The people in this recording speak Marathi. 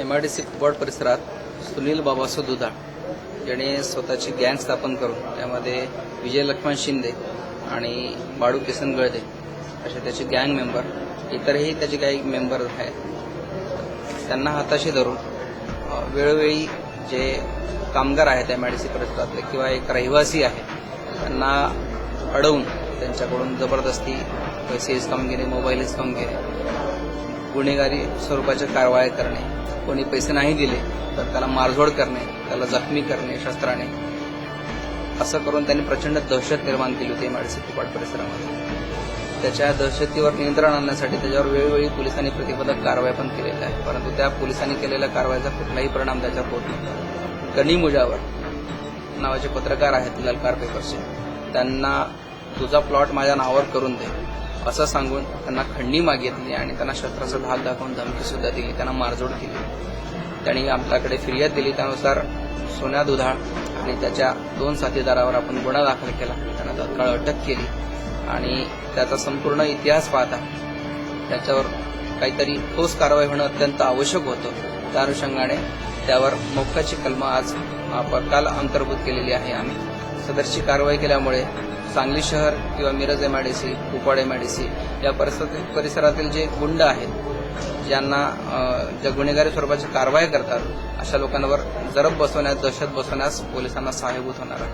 M I D C Kupwad परिसरात सुनील बाबासो दुधाळ याने स्वतःची गँग स्थापन करून त्यामध्ये विजय लक्ष्मण शिंदे आणि बाळू किसन गळदे असे त्याचे गँग मेंबर इतरही त्याचे काही मेंबर आहेत. त्यांना हाताशी धरून वेळोवेळी जे कामगार आहेत एम आय डी सी परिसरातले किंवा एक रहिवासी आहे त्यांना अडवून त्यांच्याकडून जबरदस्ती पैसे हिसकावून घेणे मोबाईल हिसकावून घेणे गुन्हेगारी स्वरूपाच्या कारवाया करणे कोणी पैसे नाही दिले तर त्याला मारझोड करणे त्याला जखमी करणे शस्त्राने. असं करून त्यांनी प्रचंड दहशत निर्माण केली होती एमआयडीसी कुपाड परिसरामध्ये. त्याच्या दहशतीवर नियंत्रण आणण्यासाठी त्याच्यावर वेळोवेळी पोलिसांनी प्रतिबंधक कारवाया पण केलेल्या आहे परंतु त्या पोलिसांनी केलेल्या कारवाईचा कुठलाही परिणाम त्याच्यावर होत नव्हता गनी मुजावर नावाचे पत्रकार आहेत ललकार पेपरचे त्यांना तुझा प्लॉट माझ्या नावावर करून दे. असं सांगून त्यांना खंडी मागितली आणि त्यांना शस्त्राचा धाक दाखवून धमकी सुद्धा दिली. त्यांना मारझोड केली. त्यांनी आपल्याकडे फिर्याद दिली. त्यानुसार सोन्या दुधाळ आणि त्याच्या दोन साथीदारावर आपण गुन्हा दाखल केला. त्यांना तत्काळ अटक केली. आणि त्याचा संपूर्ण इतिहास पाहता त्याच्यावर काहीतरी ठोस कारवाई होणं अत्यंत आवश्यक होतं. त्या अनुषंगाने त्यावर मोक्काची कलमा आज काल अंतर्भूत केलेली आहे आम्ही. सदरची कारवाई केल्यामुळे सांगली शहर किंवा मिरज एमआयडीसी कुपवाड एमआयडीसी या परिसरातील परिसरातील जे गुंड आहेत ज्यांना ज्या गुन्हेगारी स्वरूपाची कारवाई करतात अशा लोकांवर जरब बसवण्यास दहशत बसवण्यास पोलिसांना सहाय्यभूत होणार आहे.